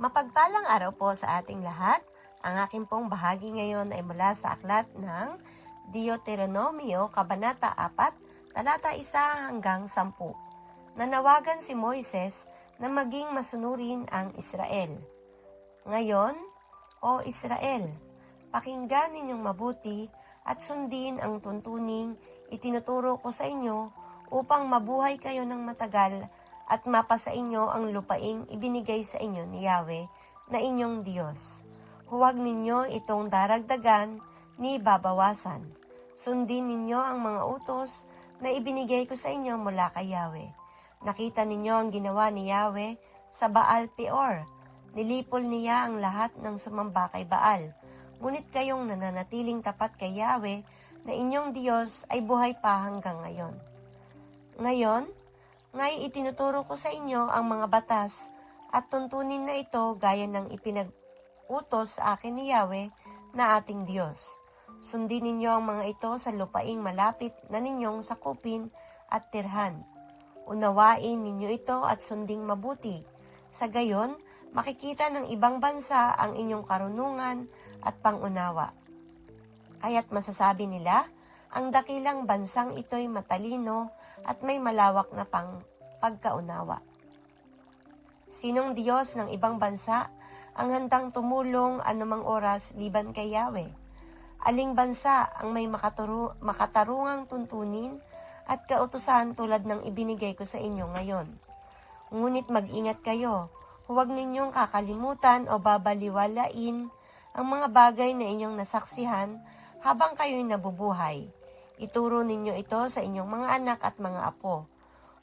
Mapagpalang araw po sa ating lahat. Ang aking pong bahagi ngayon ay mula sa aklat ng Deuteronomio, Kabanata 4, talata 1 hanggang 10. Nanawagan si Moises na maging masunurin ang Israel. Ngayon, O Israel, pakinggan ninyong mabuti at sundin ang tuntuning itinuturo ko sa inyo upang mabuhay kayo ng matagal at mapasa inyo ang lupaing ibinigay sa inyo ni Yahweh na inyong Diyos. Huwag ninyo itong daragdagan ni babawasan. Sundin ninyo ang mga utos na ibinigay ko sa inyo mula kay Yahweh. Nakita ninyo ang ginawa ni Yahweh sa Baal Peor. Nilipol niya ang lahat ng sumamba kay Baal. Ngunit kayong nananatiling tapat kay Yahweh na inyong Diyos ay buhay pa hanggang ngayon. Ngayon, ngay itinuturo ko sa inyo ang mga batas at tuntunin na ito gaya ng ipinag-utos sa akin ni Yahweh na ating Diyos. Sundin ninyo ang mga ito sa lupaing malapit na ninyong sakupin at tirhan. Unawain ninyo ito at sunding mabuti. Sa gayon, makikita ng ibang bansa ang inyong karunungan at pangunawa. Kaya't masasabi nila, ang dakilang bansang ito'y matalino at may malawak na pang pagkaunawa. Sinong Diyos ng ibang bansa ang handang tumulong anumang oras liban kay Yahweh? Aling bansa ang may makaturu- makatarungang tuntunin at kautusan tulad ng ibinigay ko sa inyo ngayon? Ngunit mag-ingat kayo, huwag ninyong kakalimutan o babaliwalain ang mga bagay na inyong nasaksihan habang kayo'y nabubuhay. Ituro ninyo ito sa inyong mga anak at mga apo.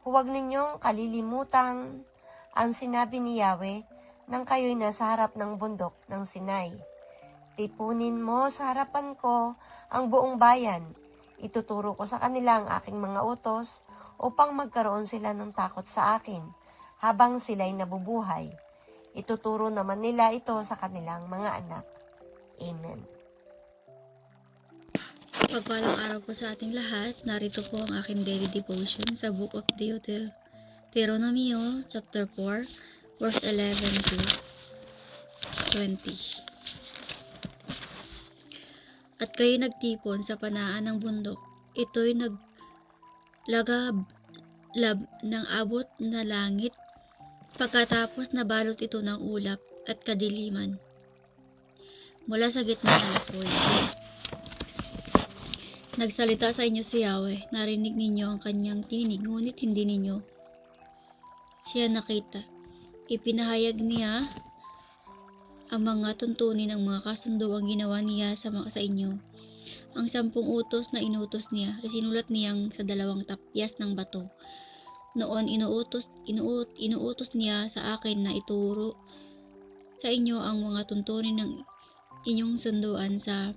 Huwag ninyong kalilimutan ang sinabi ni Yahweh nang kayo'y nasa harap ng bundok ng Sinai. Tipunin mo sa harapan ko ang buong bayan. Ituturo ko sa kanila ang aking mga utos upang magkaroon sila ng takot sa akin habang sila'y nabubuhay. Ituturo naman nila ito sa kanilang mga anak. Amen. Pagpalang araw po sa ating lahat, narito po ang aking daily devotion sa Book of Deuter- Deuteronomio, chapter 4, verse 11 to 20. At kayo nagtipon sa panaan ng bundok, ito'y naglagab lab ng abot na langit pagkatapos nabalot ito ng ulap at kadiliman mula sa gitna ng apoy. Nagsalita sa inyo si Yahweh, narinig ninyo ang kanyang tinig, ngunit hindi ninyo siya nakita. Ipinahayag niya ang mga tuntunin ng mga kasunduang ginawa niya sa, mga, sa inyo. Ang sampung utos na inutos niya, isinulat niyang sa dalawang tapyas ng bato. Noon inuutos, inuut, inuutos niya sa akin na ituro sa inyo ang mga tuntunin ng inyong sunduan sa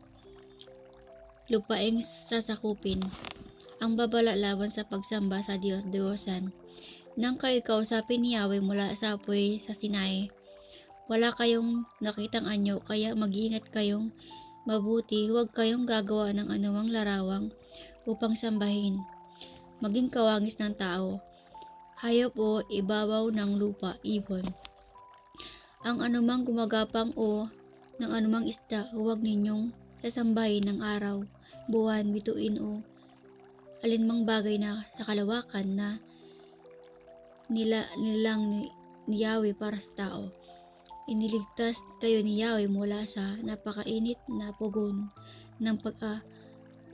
lupaing sasakupin, ang babala laban sa pagsamba sa Diyos Diyosan. Nang kayo kausapin ni Yahweh mula sa apoy sa Sinai, wala kayong nakitang anyo, kaya mag-ingat kayong mabuti, huwag kayong gagawa ng anumang larawang upang sambahin. Maging kawangis ng tao, hayop o ibabaw ng lupa, ibon. Ang anumang gumagapang o ng anumang isda, huwag ninyong sasambahin ng araw, buwan, bituin o alinmang bagay na sa kalawakan na nila, nilang ni, ni para sa tao. Iniligtas kayo ni Yahweh mula sa napakainit na pugon ng pagka,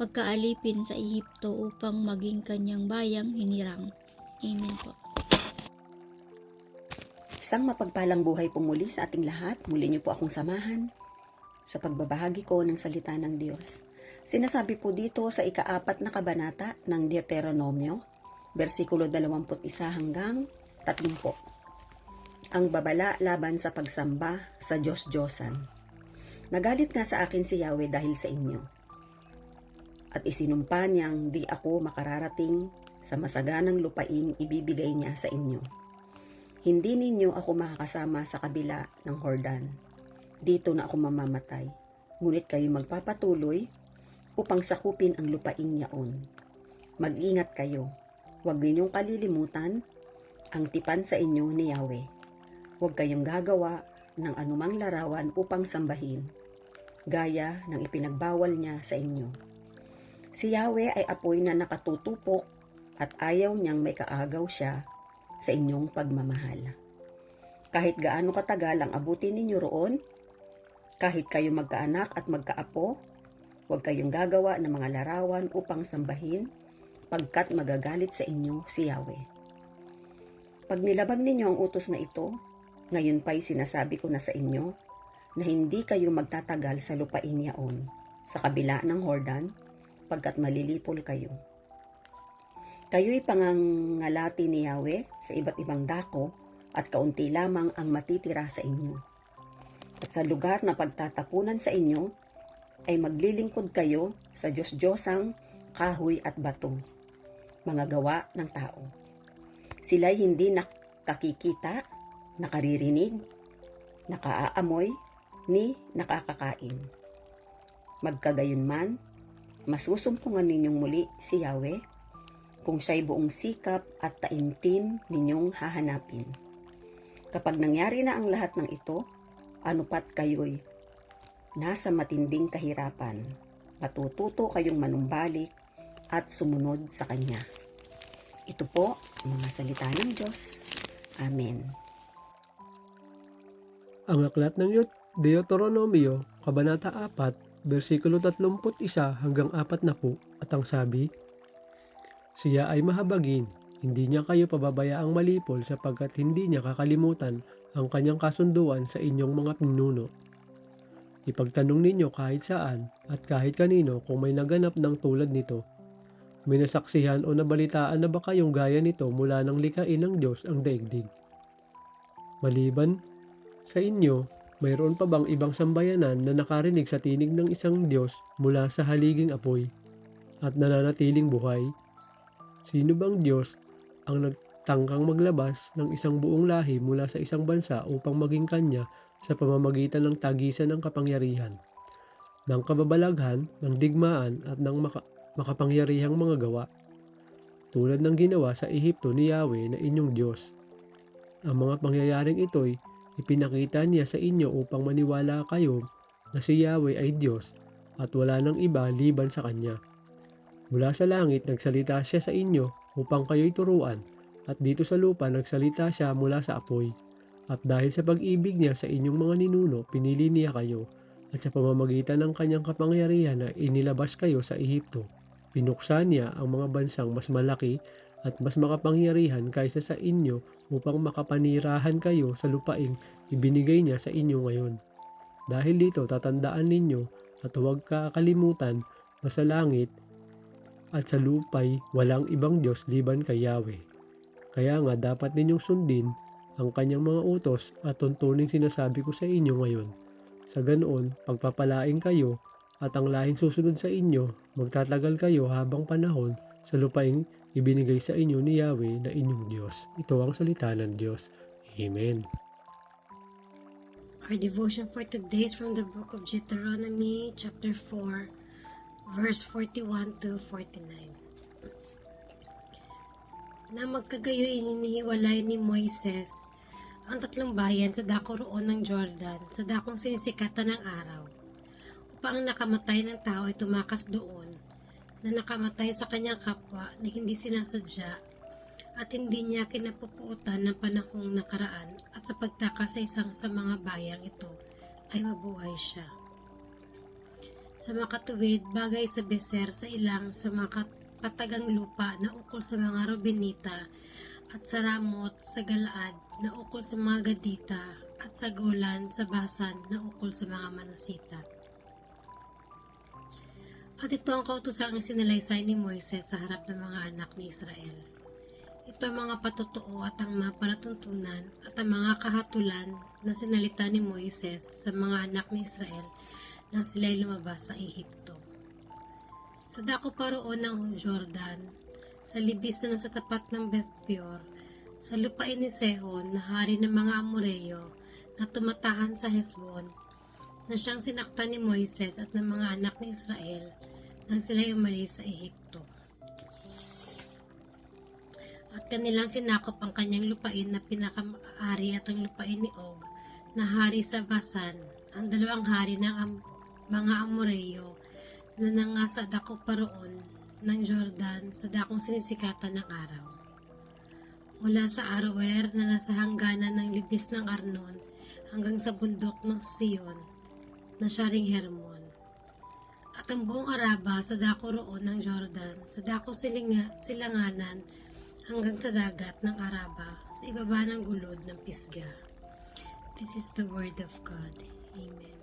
pagkaalipin sa Ehipto upang maging kanyang bayang hinirang. Amen po. Isang mapagpalang buhay po muli sa ating lahat. Muli niyo po akong samahan sa pagbabahagi ko ng salita ng Diyos. Sinasabi po dito sa ikaapat na kabanata ng Deuteronomio, versikulo 21 hanggang 30. Ang babala laban sa pagsamba sa Diyos-Diyosan. Nagalit nga sa akin si Yahweh dahil sa inyo. At isinumpa niyang di ako makararating sa masaganang lupaing ibibigay niya sa inyo hindi ninyo ako makakasama sa kabila ng Hordan. Dito na ako mamamatay. Ngunit kayo magpapatuloy upang sakupin ang lupaing yaon. Mag-ingat kayo. Huwag ninyong kalilimutan ang tipan sa inyo ni Yahweh. Huwag kayong gagawa ng anumang larawan upang sambahin, gaya ng ipinagbawal niya sa inyo. Si Yahweh ay apoy na nakatutupok at ayaw niyang may kaagaw siya sa inyong pagmamahal. Kahit gaano katagal ang abutin ninyo roon, kahit kayo magkaanak at magkaapo, huwag kayong gagawa ng mga larawan upang sambahin, pagkat magagalit sa inyo si Yahweh. Pag nilabag ninyo ang utos na ito, ngayon pa'y sinasabi ko na sa inyo na hindi kayo magtatagal sa lupain yaon, sa kabila ng Hordan, pagkat malilipol kayo. Kayo'y pangangalati ni Yahweh sa iba't ibang dako at kaunti lamang ang matitira sa inyo. At sa lugar na pagtatapunan sa inyo, ay maglilingkod kayo sa Diyos-Diyosang kahoy at bato, mga gawa ng tao. Sila'y hindi nakakikita, nakaririnig, nakaaamoy, ni nakakakain. Magkagayunman, masusumpungan ninyong muli si Yahweh kung siya'y buong sikap at taimtim ninyong hahanapin. Kapag nangyari na ang lahat ng ito, anupat kayo'y nasa matinding kahirapan, matututo kayong manumbalik at sumunod sa Kanya. Ito po mga salita ng Diyos. Amen. Ang aklat ng Deut- Deuteronomio, Kabanata 4, versikulo 31 hanggang 40 at ang sabi, Siya ay mahabagin, hindi niya kayo pababayaang malipol sapagkat hindi niya kakalimutan ang kanyang kasunduan sa inyong mga pinuno. Ipagtanong ninyo kahit saan at kahit kanino kung may naganap ng tulad nito. May nasaksihan o nabalitaan na ba kayong gaya nito mula nang likain ng Diyos ang daigdig? Maliban sa inyo, mayroon pa bang ibang sambayanan na nakarinig sa tinig ng isang Diyos mula sa haliging apoy at nananatiling buhay? Sino bang Diyos ang nagtangkang maglabas ng isang buong lahi mula sa isang bansa upang maging kanya sa pamamagitan ng tagisan ng kapangyarihan, ng kababalaghan, ng digmaan at ng maka- makapangyarihang mga gawa, tulad ng ginawa sa Ehipto ni Yahweh na inyong Diyos. Ang mga pangyayaring ito'y ipinakita niya sa inyo upang maniwala kayo na si Yahweh ay Diyos at wala nang iba liban sa Kanya. Mula sa langit nagsalita siya sa inyo upang kayo'y turuan at dito sa lupa nagsalita siya mula sa apoy. At dahil sa pag-ibig niya sa inyong mga ninuno, pinili niya kayo at sa pamamagitan ng kanyang kapangyarihan na inilabas kayo sa Ehipto. Pinuksan niya ang mga bansang mas malaki at mas makapangyarihan kaysa sa inyo upang makapanirahan kayo sa lupaing ibinigay niya sa inyo ngayon. Dahil dito tatandaan ninyo at huwag kakalimutan na sa langit at sa lupay walang ibang Diyos liban kay Yahweh. Kaya nga dapat ninyong sundin ang kanyang mga utos at tuntuning sinasabi ko sa inyo ngayon. Sa ganoon, pagpapalaing kayo at ang lahing susunod sa inyo, magtatagal kayo habang panahon sa lupaing ibinigay sa inyo ni Yahweh na inyong Diyos. Ito ang salita ng Diyos. Amen. Our devotion for today is from the book of Deuteronomy, chapter 4, verse 41 to 49. Na magkagayo inihiwalay ni Moises ang tatlong bayan sa dako roon ng Jordan sa dakong sinisikatan ng araw upang ang nakamatay ng tao ay tumakas doon na nakamatay sa kanyang kapwa na hindi sinasadya at hindi niya kinapupuutan ng panahong nakaraan at sa pagtaka sa isang sa mga bayang ito ay mabuhay siya. Sa makatuwid, bagay sa beser sa ilang sa mga patagang lupa na ukol sa mga Rubenita at sa Ramot sa Galaad na ukol sa mga Gadita at sa Golan sa Basan na ukol sa mga Manasita. At ito ang kautosang sinalaysay ni Moises sa harap ng mga anak ni Israel. Ito ang mga patotoo at ang mga palatuntunan at ang mga kahatulan na sinalita ni Moises sa mga anak ni Israel nang sila'y lumabas sa Ehipto. Sa dako pa roon ng Jordan, sa libis na nasa tapat ng Beth Peor, sa lupain ni Sehon na hari ng mga Amoreyo na tumatahan sa Hesbon, na siyang sinaktan ni Moises at ng mga anak ni Israel nang sila'y umalis sa Ehipto. At kanilang sinakop ang kanyang lupain na pinakaari at ang lupain ni Og na hari sa Basan, ang dalawang hari ng am- mga Amoreyo na nangasa dako paroon ng Jordan sa dakong sinisikatan ng araw. Mula sa Aroer na nasa hangganan ng libis ng Arnon hanggang sa bundok ng Sion na siya ring Hermon. At ang buong Araba sa dako roon ng Jordan, sa dako silinga, silanganan hanggang sa dagat ng Araba sa ibaba ng gulod ng Pisga. This is the word of God. Amen.